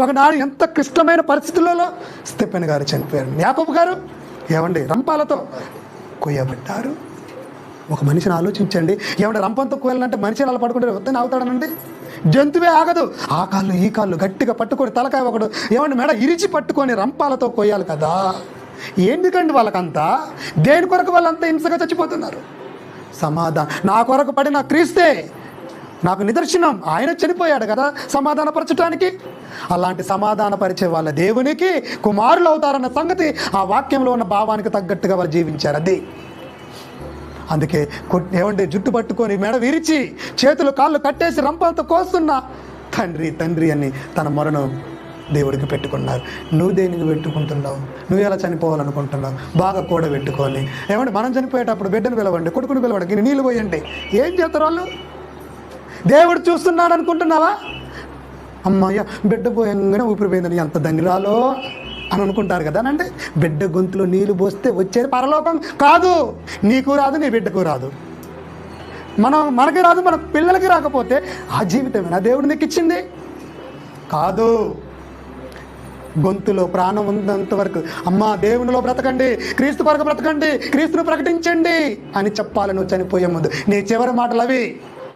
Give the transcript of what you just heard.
ఒకనాడు ఎంత క్లిష్టమైన పరిస్థితులలో స్టెపెన్ గారు చనిపోయారు. యాకబు గారు ఏమండి రంపాలతో కొయ్యబడ్డారు. ఒక మనిషిని ఆలోచించండి. ఏమంటే రంపంతో కోయాలంటే మనిషి అలా పడుకుంటే వద్దని అవుతాడనండి జంతువే ఆగదు. ఆ కాళ్ళు ఈ కాళ్ళు గట్టిగా పట్టుకొని తలకాయ ఒకడు ఏమంటే మెడ ఇరిచి పట్టుకొని రంపాలతో కోయాలి కదా? ఎందుకండి వాళ్ళకంతా? దేని కొరకు వాళ్ళంతా హింసగా చచ్చిపోతున్నారు? సమాధానం. నా కొరకు పడిన క్రీస్తే నాకు నిదర్శనం. ఆయన చనిపోయాడు కదా సమాధానపరచడానికి అలాంటి సమాధానపరిచే వాళ్ళ దేవునికి కుమారులు అవుతారన్న సంగతి ఆ వాక్యంలో ఉన్న భావానికి తగ్గట్టుగా వాళ్ళు జీవించారు. అది. అందుకే ఏమంటే జుట్టు పట్టుకొని మెడ విరిచి చేతులు కాళ్ళు కట్టేసి రంపాలతో కోస్తున్న తండ్రి తండ్రి అని తన మొరను దేవుడికి పెట్టుకున్నారు. నువ్వు దేనికి పెట్టుకుంటున్నావు? నువ్వు ఎలా చనిపోవాలనుకుంటున్నావు? బాగా కూడ పెట్టుకొని ఏమంటే మనం చనిపోయేటప్పుడు బిడ్డను పిలవండి కొడుకుని పిలవండి నీళ్ళు పోయండి. ఏం చేస్తారు వాళ్ళు? దేవుడు చూస్తున్నాడు అనుకుంటున్నావా? అమ్మయ్య బిడ్డ పోయంగానే ఊపిరిపోయిందని ఎంత దంగిరాలో అని అనుకుంటారు కదా అంటే బిడ్డ గొంతులో నీళ్ళు పోస్తే వచ్చేది పరలోకం కాదు. నీకు రాదు నీ బిడ్డకు రాదు. మనం మనకి రాదు మన పిల్లలకి రాకపోతే ఆ జీవితమేనా దేవుడు నీకు ఇచ్చింది? కాదు. గొంతులో ప్రాణం ఉన్నంత వరకు అమ్మా దేవునిలో బ్రతకండి క్రీస్తు కొరకు బ్రతకండి క్రీస్తును ప్రకటించండి అని చెప్పాలని చనిపోయే ముందు నీ చివరి మాటలు అవి.